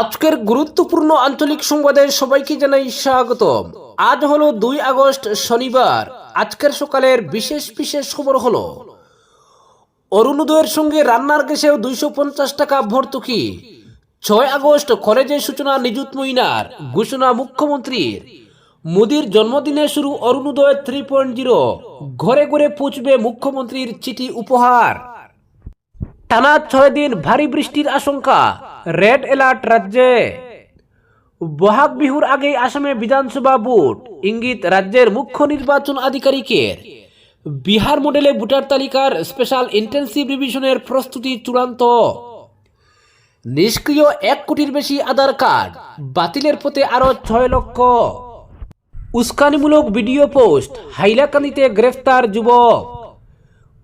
আজকের গুরুত্বপূর্ণ আঞ্চলিক সংবাদে সবাইকে জানাই স্বাগত আজ হলো দুই আগস্ট, শনিবার। আজকের সকালের বিশেষ বিশেষ খবর হলো, অরুণোদয়ের সঙ্গে রান্নার গ্যাসেও দুইশো পঞ্চাশ টাকা ভর্তুকি। ছয় আগস্ট, কলেজের সূচনা নিযুত মইনার, ঘোষণা মুখ্যমন্ত্রীর। মোদির জন্মদিনে শুরু অরুণোদয় থ্রি পয়েন্ট জিরো। ঘরে ঘরে পৌঁছবে মুখ্যমন্ত্রীর চিঠি উপহার। টানা ছয় দিন ভারী বৃষ্টির আশঙ্কা। রেড অ্যালার্ট রাজ্যে। বহাগ বিহুর আগেই আসামে বিধানসভা ভোট। ইঙ্গিত, রাজ্যের মুখ্য নির্বাচন আধিকারিকের। বিহার মডেলে ভোটার তালিকার স্পেশাল ইন্টেন্সিভ রিভিশনের প্রস্তুতি চূড়ান্ত। নিষ্ক্রিয় এক কোটির বেশি আধার কার্ড। বাতিলের পথে আরও ছয় লক্ষ। উস্কানিমূলক ভিডিও পোস্ট, হাইলাকান্দিতে গ্রেফতার যুবক।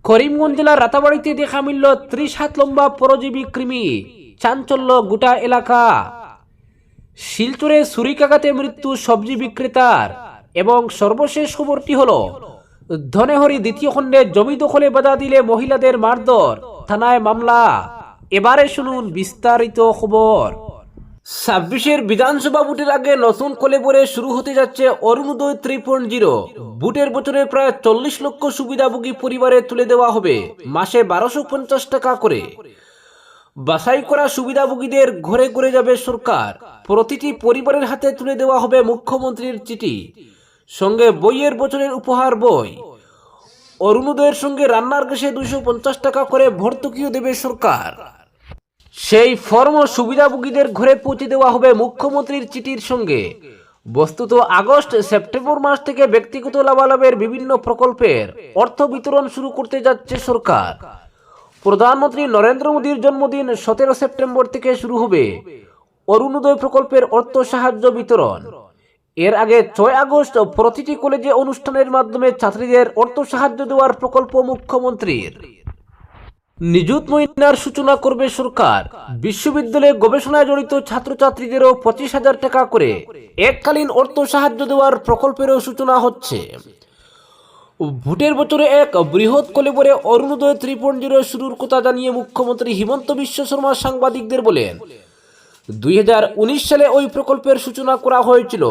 করিমগঞ্জ জেলার রাতাবাড়িতে দেখা মিলল ত্রিশ হাত লম্বা পরজীবী কৃমি। চাঞ্চল্য গোটা এলাকা। শিলচরে ছুরিকাঘাতে মৃত্যু সবজি বিক্রেতার এবং সর্বশেষ খবরটি হল, ধনেহরি দ্বিতীয় খণ্ডে জমি দখলে বাধা দিলে মহিলাদের মারধর, থানায় মামলা। এবারে শুনুন বিস্তারিত খবর। ছাব্বিশের বিধানসভা ভোটের আগে নতুন কলেবরে শুরু হতে যাচ্ছে অরুণোদয় থ্রি পয়েন্ট জিরো। ভোটের বছরে প্রায় চল্লিশ লক্ষ সুবিধাভোগী পরিবারে তুলে দেওয়া হবে, মাসে বারোশো পঞ্চাশ টাকা করে। বাছাই করা সুবিধাভোগীদের ঘরে ঘরে যাবে সরকার। প্রতিটি পরিবারের হাতে তুলে দেওয়া হবে মুখ্যমন্ত্রীর চিঠি। সঙ্গে বইয়ের বছরের উপহার বই। অরুণোদয়ের সঙ্গে রান্নার গ্যাসে দুইশো পঞ্চাশ টাকা করে ভর্তুকিও দেবে সরকার। সেই ফর্ম সুবিধাভোগীদের ঘরে পৌঁছে দেওয়া হবে মুখ্যমন্ত্রীর চিঠির সঙ্গে। বস্তুত আগস্ট, সেপ্টেম্বর মাস থেকে ব্যক্তিগত লাভালাভের বিভিন্ন প্রকল্পের অর্থ বিতরণ শুরু করতে যাচ্ছে সরকার। প্রধানমন্ত্রী নরেন্দ্র মোদীর জন্মদিন সতেরো সেপ্টেম্বর থেকে শুরু হবে। অরুণোদয় প্রকল্পের অর্থ সাহায্য বিতরণ। এর আগে ছয় আগস্ট প্রতিটি কলেজে অনুষ্ঠানের মাধ্যমে ছাত্রীদের অর্থ সাহায্য দেওয়ার প্রকল্প মুখ্যমন্ত্রীর। নিযুত মহিনার সূচনা করবে সরকার। বিশ্ববিদ্যালয়ে গবেষণায় জড়িত ছাত্রছাত্রীদেরও পঁচিশ হাজার টাকা করে এককালীন অর্থ সাহায্য দেওয়ার প্রকল্পেরও সূচনা হচ্ছে। ভোটের বছরে এক বৃহৎ কলেবরে অরুণোদয় থ্রি পয়েন্ট জিরো শুরুর কথা জানিয়ে মুখ্যমন্ত্রী হিমন্ত বিশ্ব শর্মা সাংবাদিকদের বলেন, দুই হাজার উনিশ সালে ওই প্রকল্পের সূচনা করা হয়েছিল।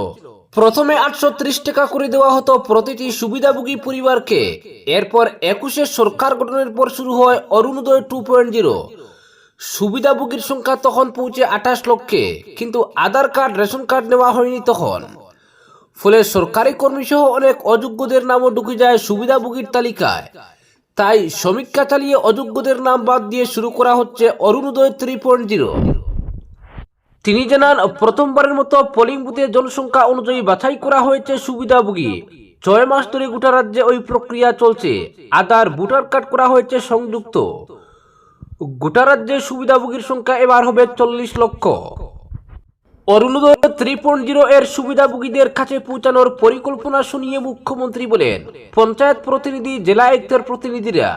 প্রথমে আটশো টাকা করে দেওয়া হতো প্রতিটি সুবিধাভোগী পরিবারকে। এরপর একুশে সরকার গঠনের পর শুরু হয় অরুণোদয় টু পয়েন্ট জিরো সুবিধাভোগীর সংখ্যা তখন পৌঁছে আঠাশ লক্ষে, কিন্তু আধার কার্ড, রেশন কার্ড নেওয়া হয়নি তখন। ফলে সরকারি কর্মী সহ অনেক অযোগ্যদের নামও ঢুকে যায় সুবিধাভোগীর তালিকায়। তাই সমীক্ষা চালিয়ে অযোগ্যদের নাম বাদ দিয়ে শুরু করা হচ্ছে অরুণোদয় থ্রি পয়েন্ট জিরো তিনি জানান প্রথমবারের মতো পোলিং বুথে জনসংখ্যা অনুযায়ী বাছাই করা হয়েছে সুবিধাভোগী। ছয় মাস ধরে গোটা রাজ্যে ওই প্রক্রিয়া চলছে। আধার, ভোটার কার্ড করা হয়েছে সংযুক্ত। গোটা রাজ্যে সুবিধাভোগীর সংখ্যা এবার হবে চল্লিশ লক্ষ। অরুণোদয় থ্রি পয়েন্ট জিরো এর সুবিধাভোগীদের কাছে পৌঁছানোর পরিকল্পনা শুনিয়ে মুখ্যমন্ত্রী বলেন, পঞ্চায়েত প্রতিনিধি, জেলা আয়ুক্তের প্রতিনিধিরা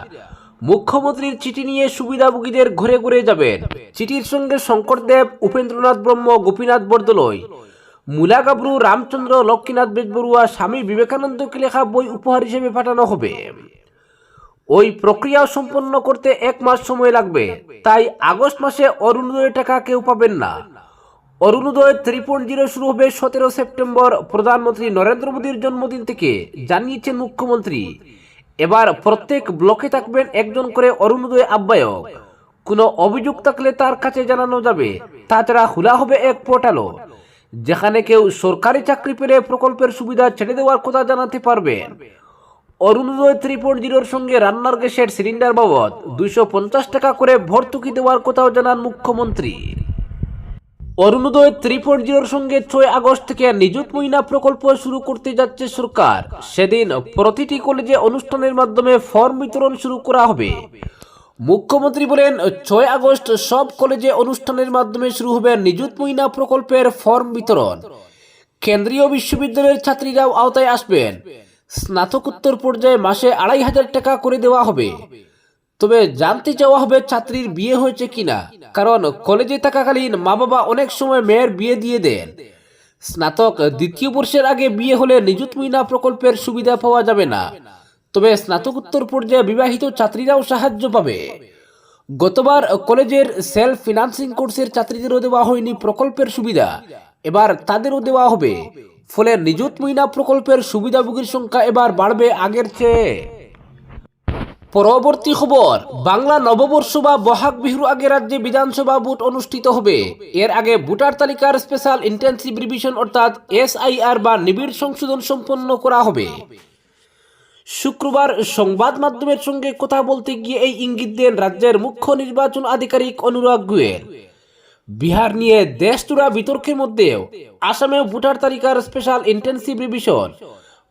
মুখ্যমন্ত্রীর চিঠি নিয়ে সুবিধাভোগীদের ঘুরে ঘুরে যাবেন চিঠির সঙ্গে শঙ্করদেব, উপেন্দ্রনাথ ব্রহ্ম, গোপীনাথ বরদলই মুলা গাবরু রামচন্দ্র, লক্ষ্মীনাথ বেজবরুয়া স্বামী বিবেকানন্দকে লেখা বই উপহার হিসেবে পাঠানো হবে। ওই প্রক্রিয়া সম্পন্ন করতে এক মাস সময় লাগবে। তাই আগস্ট মাসে অরুণোদয় টাকা কেউ পাবেন না। অরুণোদয় থ্রি পয়েন্ট জিরো শুরু হবে সতেরো সেপ্টেম্বর। প্রধানমন্ত্রী নরেন্দ্র মোদীর জন্মদিন থেকে, জানিয়েছেন মুখ্যমন্ত্রী। এবার প্রত্যেক ব্লকে থাকবেন একজন করে অরুণোদয় আহ্বায়ক। কোনো অভিযোগ থাকলে তার কাছে জানানো যাবে। তাছাড়া খোলা হবে এক পোর্টালও। যেখানে কেউ সরকারি চাকরি পেলে প্রকল্পের সুবিধা ছেড়ে দেওয়ার কথা জানাতে পারবেন অরুণোদয় থ্রি পয়েন্ট জিরোর সঙ্গে রান্নার গ্যাসের সিলিন্ডার বাবদ দুইশো পঞ্চাশ টাকা করে ভর্তুকি দেওয়ার কথাও জানান মুখ্যমন্ত্রী। অরুণোদয় থ্রি পয়েন্ট জিরোর সঙ্গে ছয় আগস্ট থেকে নিযুত মহিনা প্রকল্প শুরু করতে যাচ্ছে সরকার। সেদিন প্রতিটি কলেজে অনুষ্ঠানের মাধ্যমে ফর্ম বিতরণ শুরু করা হবে। মুখ্যমন্ত্রী বলেন, ছয় আগস্ট সব কলেজে অনুষ্ঠানের মাধ্যমে শুরু হবে নিযুত মহিনা প্রকল্পের ফর্ম বিতরণ। কেন্দ্রীয় বিশ্ববিদ্যালয়ের ছাত্রীরাও আওতায় আসবেন। স্নাতকোত্তর পর্যায়ে মাসে আড়াই হাজার টাকা করে দেওয়া হবে। তবে জানতে চাওয়া হবে ছাত্রীর বিয়ে হয়েছে কিনা। কারণ কলেজে থাকাকালীন মা বাবা অনেক সময় মেয়ের বিয়ে দিয়ে দেন। স্নাতক দ্বিতীয় বর্ষের আগে বিয়ে হলে নিযুত মিনা প্রকল্পের সুবিধা পাওয়া যাবে না। তবে স্নাতকোত্তর পর্যায়ে বিবাহিত ছাত্রীরাও সাহায্য পাবে। গতবার কলেজের সেলফ ফিনান্সিং কোর্সের ছাত্রীদেরও দেওয়া হয়নি প্রকল্পের সুবিধা। এবার তাদেরও দেওয়া হবে। ফলে নিযুত মহিনা প্রকল্পের সুবিধাভোগীর সংখ্যা এবার বাড়বে আগের চেয়ে। পরবর্তী খবর, বাংলা নববর্ষ বা বহাগ বিহুর আগে রাজ্যে বিধানসভা ভোট অনুষ্ঠিত হবে। এর আগে ভোটার তালিকার স্পেশাল ইন্টেন্সিভ রিভিশন অর্থাৎ এসআইআর বা নিবিড় সংশোধন সম্পন্ন করা হবে। শুক্রবার সংবাদ মাধ্যমের সঙ্গে কথা বলতে গিয়ে এই ইঙ্গিত দেন রাজ্যের মুখ্য নির্বাচন আধিকারিক অনুরাগ গুয়ের বিহার নিয়ে দেশজোড়া বিতর্কের মধ্যেও আসামেও ভোটার তালিকার স্পেশাল ইন্টেন্সিভ রিভিশন।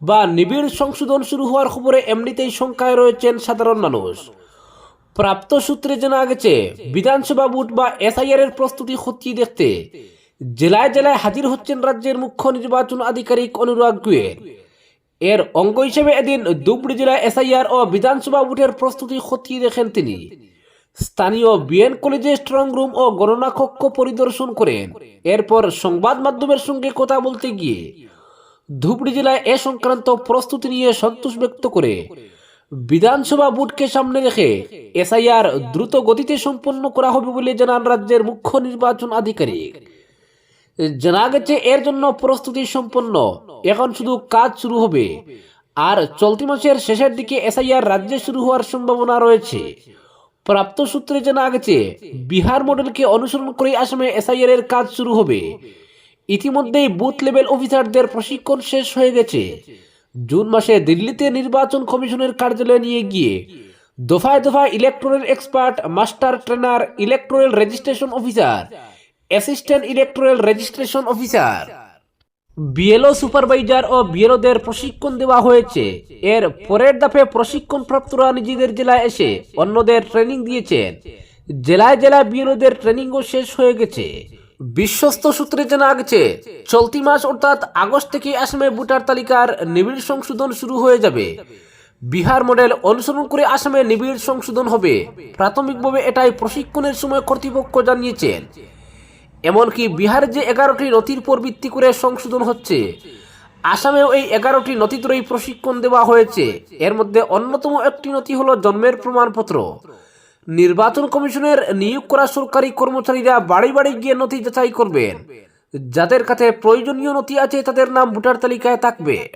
বা নিবিড় সংশোধন শুরু হওয়ার খবরে এমনিতেই শঙ্কায় রয়েছেন সাধারণ মানুষ। প্রাপ্ত সূত্রে জানা গেছে, বিধানসভা ভোট বা এসআইআর এর প্রস্তুতি খতিয়ে দেখতে জেলায় জেলায় হাজির হচ্ছেন রাজ্যের মুখ্য নির্বাচন আধিকারিক অনুরাগ গুয়ের। এর অঙ্গ হিসেবে এদিন ধুবড়ি জেলায় এসআইআর ও বিধানসভা ভোটের প্রস্তুতি খতিয়ে দেখেন তিনি। স্থানীয় বিএন কলেজে স্ট্রং রুম ও গণনা কক্ষ পরিদর্শন করেন। এরপর সংবাদ মাধ্যমের সঙ্গে কথা বলতে গিয়ে ধুবড়ি জেলায় এ সংক্রান্ত প্রস্তুতি নিয়ে সন্তোষ ব্যক্ত করে বিধানসভা ভোটকে সামনে রেখে এসআইআর দ্রুত গতিতে সম্পন্ন করা হবে বলে জানান রাজ্যের মুখ্য নির্বাচন আধিকারিক। জানা গেছে এর জন্য প্রস্তুতি সম্পন্ন, এখন শুধু কাজ শুরু হবে। আর চলতি মাসের শেষের দিকে এসআইআর রাজ্যে শুরু হওয়ার সম্ভাবনা রয়েছে। প্রাপ্ত সূত্রে জানা গেছে, বিহার মডেলকে অনুসরণ করে আসামে এসআইআর এর কাজ শুরু হবে। ইতিমধ্যেই বুথ লেভেল অফিসারদের প্রশিক্ষণ শেষ হয়ে গেছে। জুন মাসে দিল্লিতে নির্বাচন কমিশনের কার্যালয়ে নিয়ে গিয়ে দফায় দফায় electoral expert master trainer electoral registration officer assistant electoral registration officer BLO supervisor ও বিএলওদের প্রশিক্ষণ দেওয়া হয়েছে। এর পরের দফে প্রশিক্ষণ প্রাপ্তরা নিজেদের জেলায় এসে অন্যদের ট্রেনিং দিয়েছেন। জেলায় জেলায় বিএলওদের ট্রেনিংও শেষ হয়ে গেছে। বিশ্বস্ত সূত্রে জানা গেছে, চলতি মাস অর্থাৎ আগস্ট থেকে আসামে ভোটার তালিকার নিবিড় সংশোধন শুরু হয়ে যাবে। বিহার মডেল অনুসরণ করে আসামে নিবিড় সংশোধন হবে। প্রাথমিকভাবে এটাই প্রশিক্ষণের সময় কর্তৃপক্ষ জানিয়েছেন। এমনকি বিহারে যে এগারোটি নথির উপর ভিত্তি করে সংশোধন হচ্ছে, আসামেও এই এগারোটি নথিতেই প্রশিক্ষণ দেওয়া হয়েছে। এর মধ্যে অন্যতম একটি নথি হলো জন্মের প্রমাণপত্র। নির্বাচন কমিশনের নিয়োগ করা সরকারি কর্মচারীরা বাড়ি বাড়ি গিয়ে নথি যাচাই করবেন। যাদের কাছে প্রয়োজনীয় নথি আছে, তাদের নাম ভোটার তালিকায় থাকবে।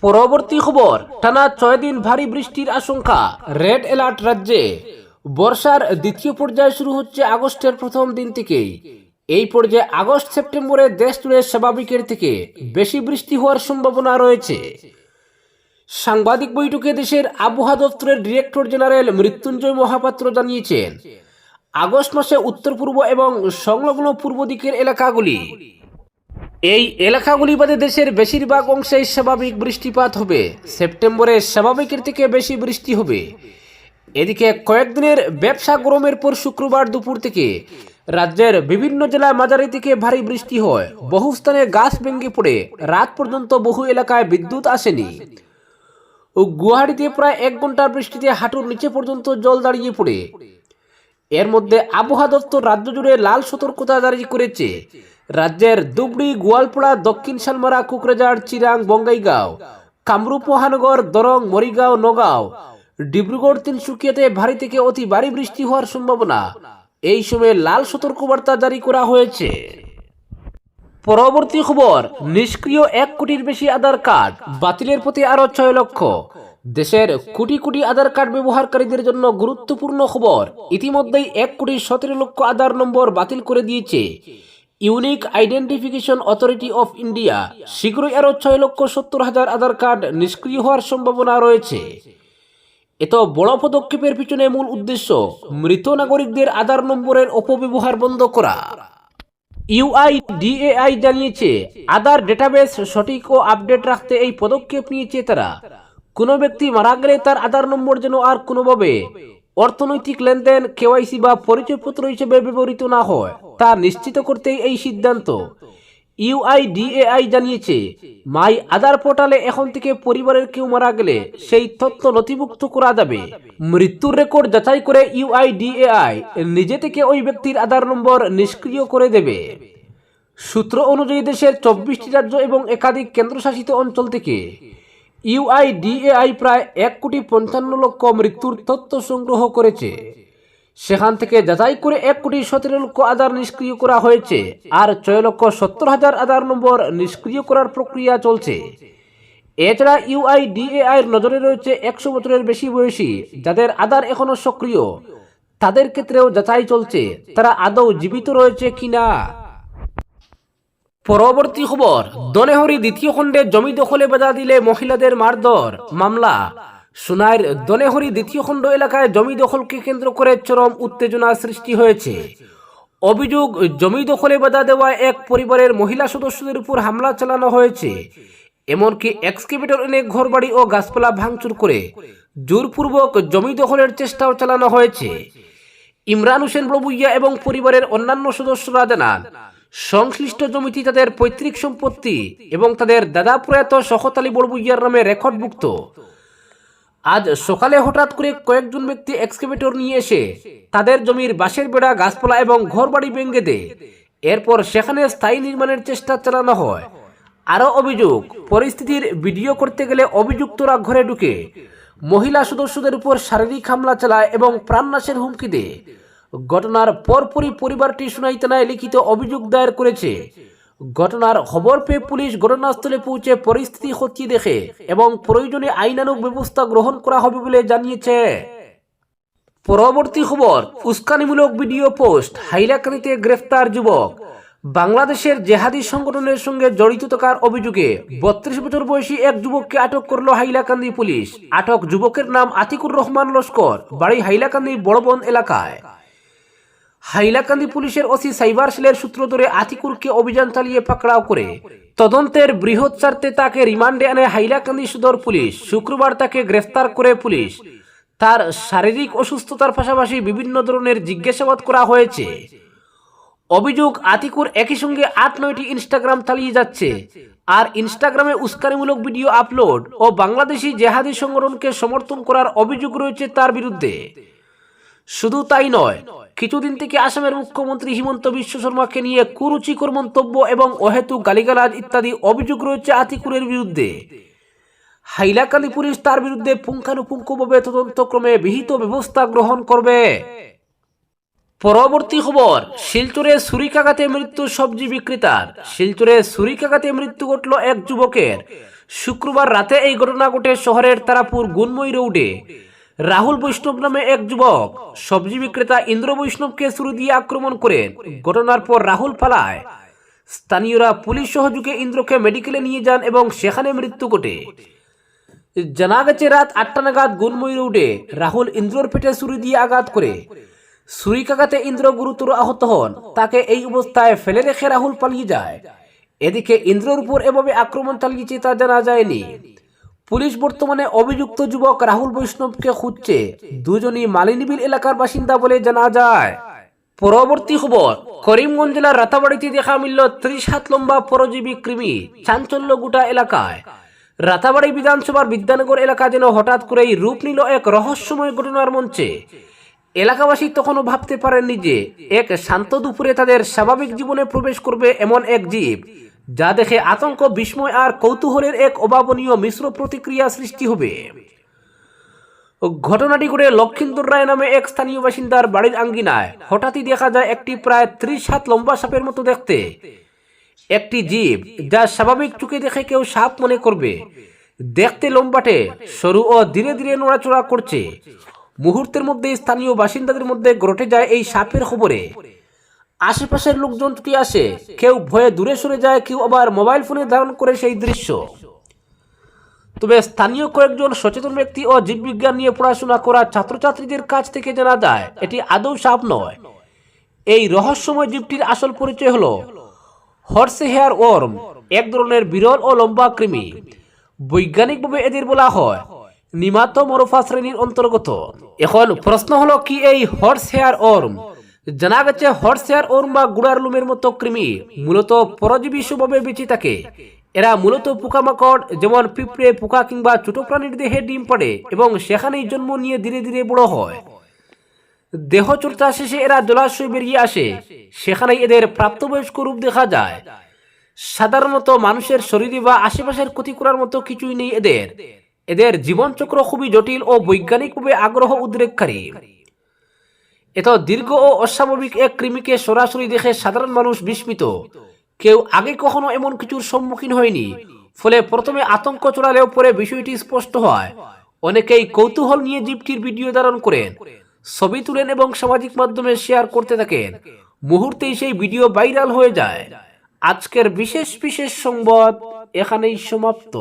পরবর্তী খবর, টানা ছয় দিন ভারী বৃষ্টির আশঙ্কা। রেড অ্যালার্ট রাজ্যে। বর্ষার দ্বিতীয় পর্যায় শুরু হচ্ছে আগস্টের প্রথম দিন থেকেই। এই পর্যায়ে আগস্ট সেপ্টেম্বরে দেশ জুড়ে স্বাভাবিকের থেকে বেশি বৃষ্টি হওয়ার সম্ভাবনা রয়েছে। সাংবাদিক বৈঠকে দেশের আবহাওয়া দপ্তরের ডিরেক্টর জেনারেল মৃত্যুঞ্জয় মহাপাত্র জানিয়েছেন, আগস্ট মাসে উত্তর পূর্ব এবং সংলগ্ন পূর্ব দিকের এলাকাগুলি। এই এলাকাগুলি বাদে দেশের বেশিরভাগ অংশেই স্বাভাবিক বৃষ্টিপাত হবে। সেপ্টেম্বরে স্বাভাবিকের থেকে বেশি বৃষ্টি হবে। এদিকে কয়েকদিনের ব্যবসা গরমের পর শুক্রবার দুপুর থেকে রাজ্যের বিভিন্ন জেলায় মাঝারি থেকে ভারী বৃষ্টি হয়। বহু স্থানে গাছ ভেঙে পড়ে। রাত পর্যন্ত বহু এলাকায় বিদ্যুৎ আসেনি। ও গুয়াহাটিতে প্রায় এক ঘণ্টার বৃষ্টিতে হাঁটুর নিচে পর্যন্ত জল দাঁড়িয়ে পড়ে। এর মধ্যে আবহাওয়া দপ্তর রাজ্য জুড়ে লাল সতর্কতা জারি করেছে। রাজ্যের ধুবড়ি, গোয়ালপাড়া, দক্ষিণ শালমারা কুকরাঝাড়, চিরাং, বঙ্গাইগাঁও, কামরূপ, মহানগর, দরং, মরিগাঁও, নগাঁও, ডিব্রুগড়, তিনসুকিয়াতে ভারী থেকে অতি ভারী বৃষ্টি হওয়ার সম্ভাবনা। এই সময়ে লাল সতর্কবার্তা জারি করা হয়েছে। পরবর্তী খবর, নিষ্ক্রিয় এক কোটির বেশি আধার কার্ড, বাতিলের প্রতি আরও ছয় লক্ষ। দেশের কোটি কোটি আধার কার্ড ব্যবহারকারীদের জন্য গুরুত্বপূর্ণ খবর, ইতিমধ্যেই এক কোটি সতেরো লক্ষ আধার নম্বর বাতিল করে দিয়েছে। Unique identification authority of India, শীঘ্রই আরও ছয় লক্ষ সত্তর হাজার আধার কার্ড নিষ্ক্রিয় হওয়ার সম্ভাবনা রয়েছে। এত বড় পদক্ষেপের পিছনে মূল উদ্দেশ্য, মৃত নাগরিকদের আধার নম্বরের অপব্যবহার বন্ধ করা। ইউআইডিএআই জানিয়েছে, আধার ডেটাবেস সঠিক ও আপডেট রাখতে এই পদক্ষেপ নিয়েছে তারা। কোনো ব্যক্তি মারা গেলে তার আধার নম্বর যেন আর কোনোভাবে অর্থনৈতিক লেনদেন, কেওয়াইসি বা পরিচয়পত্র হিসেবে ব্যবহৃত না হয়, তা নিশ্চিত করতেই এই সিদ্ধান্ত। ইউআইডিএআই জানিয়েছে, মাই আধার পোর্টালে এখন থেকে পরিবারের কেউ মারা গেলে সেই তথ্য নথিভুক্ত করা যাবে। মৃত্যুর রেকর্ড যাচাই করে ইউআইডিএআই নিজে থেকে ওই ব্যক্তির আধার নম্বর নিষ্ক্রিয় করে দেবে। সূত্র অনুযায়ী দেশের চব্বিশটি রাজ্য এবং একাধিক কেন্দ্রশাসিত অঞ্চল থেকে ইউআইডিএআই প্রায় এক কোটি পঞ্চান্ন লক্ষ মৃত্যুর তথ্য সংগ্রহ করেছে। সেখান থেকে যাচাই করে এক কোটি সতেরো লক্ষ আধার নিষ্ক্রিয় করা হয়েছে, আর ছয় লক্ষ সত্তর হাজার আধার নম্বর নিষ্ক্রিয় করার প্রক্রিয়া চলছে। এছাড়া ইউআইডিএআই এর নজরে রয়েছে একশো বছরের বেশি বয়সী, যাদের আধার এখনও সক্রিয়। তাদের ক্ষেত্রেও যাচাই চলছে, তারা আদৌ জীবিত রয়েছে কিনা। পরবর্তী খবর দনেহরি দ্বিতীয় খণ্ডে জমি দখলে বাধা দিলে মহিলাদের মারধর, মামলা। সোনার দনেহরি দ্বিতীয় খণ্ড এলাকায় জমি দখলকে কেন্দ্র করে চরম উত্তেজনা সৃষ্টি হয়েছে। অভিযোগ, জমি দখলে বাধা দেওয়া এক পরিবারের মহিলা সদস্যদের উপর হামলা চালানো হয়েছে। এমনকি এক্সকেভেটর এনে ঘরবাড়ি ও গাছপালা ভাঙচুর করে জোরপূর্বক জমি দখলের চেষ্টাও চালানো হয়েছে। ইমরান হোসেন প্রভুইয়া এবং পরিবারের অন্যান্য সদস্যরা জানান, সংশ্লিষ্ট জমিটি তাদের পৈতৃক সম্পত্তি এবং তাদের দাদা প্রয়াত শখত আলী বড়বুইয়ার নামে রেকর্ডভুক্ত। আজ সকালে হঠাৎ করে কয়েকজন ব্যক্তি এক্সকেভেটর নিয়ে এসে তাদের জমির বাঁশের বেড়া, গাছপালা এবং ঘরবাড়ি ভেঙে দেয়। এরপর সেখানে স্থায়ী নির্মাণের চেষ্টা চালানো হয়। আরও অভিযোগ, পরিস্থিতির ভিডিও করতে গেলে অভিযুক্তরা ঘরে ঢুকে মহিলা সদস্যদের উপর শারীরিক হামলা চালায় এবং প্রাণনাশের হুমকি দেয়। ঘটনার পরপরই পরিবারটি সুনাই থানায় লিখিত অভিযোগ দায়ের করেছে। ঘটনার খবর পেয়ে পুলিশ ঘটনাস্থলে পৌঁছে পরিস্থিতি খতিয়ে দেখে এবং প্রয়োজনে আইনানুগ ব্যবস্থা গ্রহণ করা হবে বলে জানিয়েছে। পরবর্তী খবর, উস্কানিমূলক ভিডিও পোস্ট হাইলাকানিতে গ্রেফতার যুবক। বাংলাদেশের জেহাদি সংগঠনের সঙ্গে জড়িত থাকার অভিযোগে বত্রিশ বছর বয়সী এক যুবককে আটক করল হাইলাকান্দি পুলিশ। আটক যুবকের নাম আতিকুর রহমান লস্কর, বাড়ি হাইলাকান্দি বড়বন এলাকায়। হাইলাকান্দি পুলিশের ওসি সাইবার সেলের সূত্র ধরে আতিকুরকে অভিযান চালিয়ে পাকড়াও করে। তদন্তের বৃহৎ স্বার্থে তাকে রিমান্ডে আনে হাইলাকান্দি সদর পুলিশ। শুক্রবার তাকে গ্রেফতার করে পুলিশ। তার শারীরিক অসুস্থতার পাশাপাশি বিভিন্ন ধরনের জিজ্ঞাসাবাদ করা হয়েছে। অভিযোগ, আতিকুর একই সঙ্গে আট নয়টি ইনস্টাগ্রাম চালিয়ে যাচ্ছে। আর ইনস্টাগ্রামে উস্কানিমূলক ভিডিও আপলোড ও বাংলাদেশি জেহাদি সংগঠনকে সমর্থন করার অভিযোগ রয়েছে তার বিরুদ্ধে। শুধু তাই নয় কিছুদিন থেকে আসামের মুখ্যমন্ত্রী হিমন্ত বিশ্ব শর্মাকে নিয়ে কুরুচিকর মন্তব্য এবং অহেতুক গালিগালাজ ইত্যাদি অভিযোগ রয়েছে আতিকুরের বিরুদ্ধে। হাইলাকান্দি পুলিশ তার বিরুদ্ধে পুঙ্খানুপুঙ্খভাবে তদন্তক্রমে বিহিত ব্যবস্থা গ্রহণ করবে। পরবর্তী খবর, শিলচরে ছুরিকাঘাতে মৃত্যু সবজি বিক্রেতার। শিলচরে ছুরিকাঘাতে মৃত্যু ঘটল এক যুবকের। শুক্রবার রাতে এই ঘটনা ঘটে শহরের তারাপুর গুনময় রোডে। রাহুল বৈষ্ণব নামে এক যুবক। সবজি বিক্রেতা ইন্দ্র বৈষ্ণবকে শুরু দিয়ে আক্রমণ করেন। ঘটনার পর রাহুল পালায়। স্থানীয়রা পুলিশ সহযোগে ইন্দ্রকে মেডিকেলে নিয়ে যান এবং সেখানে মৃত্যু ঘটে। জানা গেছে, রাত আটটা নাগাদ গুনময় রোডে রাহুল ইন্দ্রর পেটে ছুরি দিয়ে আঘাত করে। ছুরিকাঘাতে ইন্দ্র গুরুতর আহত হন। তাকে এই অবস্থায় ফেলে রেখে রাহুল পালিয়ে যায়। এদিকে ইন্দ্রর উপর এভাবে আক্রমণ চালিয়েছে তা জানা যায়নি। পুলিশ বর্তমানে অভিযুক্ত যুবক রাহুল বৈষ্ণবকে খুঁজছে। দুজনই মালিনীবিল এলাকার বাসিন্দা বলে জানা যায়। পরবর্তী খবর, করিমগঞ্জ জেলার রাতাবাড়িতে দেখা মিলল ত্রিশ হাত লম্বা পরজীবী কৃমি চাঞ্চল্য গোটা এলাকায়। রাতাবাড়ি বিধানসভার বিদ্যানগর এলাকা যেন হঠাৎ করেই রূপ নিল এক রহস্যময় ঘটনার মঞ্চে। এলাকাবাসী তখনও ভাবতে পারেননি যে, এক শান্ত দুপুরে তাদের স্বাভাবিক জীবনে প্রবেশ করবে এমন এক জীব। যা দেখে আতঙ্ক, বিস্ময় আর কৌতূহলের এক অভাবনীয় মিশ্র প্রতিক্রিয়া সৃষ্টি হবে। ঘটনাটি ঘটে লক্ষিন্দর রায় নামে এক স্থানীয় বাসিন্দার বাড়ির আঙ্গিনায়। হঠাৎই দেখা যায় একটি প্রায় ত্রিশ হাত লম্বা সাপের মতো দেখতে। একটি জীব যা স্বাভাবিক চোখে দেখে কেউ সাপ মনে করবে। দেখতে লম্বাটে, সরু ও ধীরে ধীরে নড়াচড়া করছে। মুহূর্তের মধ্যে স্থানীয় বাসিন্দাদের মধ্যে ঘটে যায় এই সাপের খবরে। আশেপাশের লোকজন ছুটে আসে? কেউ ভয়ে দূরে সরে যায়, কেউ আবার মোবাইল ফোনে ধারণ করে সেই দৃশ্য। তবে স্থানীয় কয়েকজন সচেতন ব্যক্তি ও জীববিজ্ঞান নিয়ে পড়াশোনা করা ছাত্রছাত্রীদের কাছ থেকে জানা যায়, এটি আদৌ সাপ নয়। এই রহস্যময় জীবটির আসল পরিচয় হলো হর্সে হেয়ার ওর্ম, এক ধরনের বিরল ও লম্বা কৃমি। বৈজ্ঞানিকভাবে এদের বলা হয় নিমাতো মরফা শ্রেণির অন্তর্গত। এখন প্রশ্ন হলো, কি এই হর্স হেয়ার ওর্ম জানা গেছে হর্স হেয়ার ওর্ম বা গুড়ার লুমের মতো কৃমি। মূলত পরজীবী স্বভাবে বেঁচে থাকে। এরা মূলত পোকামাকড়, যেমন পিঁপড়ে, পোকা কিংবা ছোট প্রাণীর দেহে ডিম পড়ে এবং সেখানেই জন্ম নিয়ে ধীরে ধীরে বড় হয়। দেহ চর্চা শেষে এরা জলাশয় বেরিয়ে আসে। সেখানেই এদের প্রাপ্তবয়স্ক রূপ দেখা যায়। সাধারণত মানুষের শরীরে বা আশেপাশের ক্ষতি করার মতো কিছুই নেই এদের। এদের জীবনচক্র খুবই জটিল ও বৈজ্ঞানিকভাবে আগ্রহ উদ্রেককারী। এত দীর্ঘ ও অস্বাভাবিক এক কৃমিকে সরাসরি দেখে সাধারণ মানুষ বিস্মিত। কেউ আগে কখনো এমন কিছুর সম্মুখীন হয়নি, ফলে প্রথমে আতঙ্ক চড়ালেও পরে বিষয়টি স্পষ্ট হয়। অনেকেই কৌতূহল নিয়ে জীবটির ভিডিও ধারণ করেন, ছবি তুলেন এবং সামাজিক মাধ্যমে শেয়ার করতে থাকেন। মুহূর্তেই সেই ভিডিও ভাইরাল হয়ে যায়। আজকের বিশেষ বিশেষ সংবাদ এখানেই সমাপ্ত।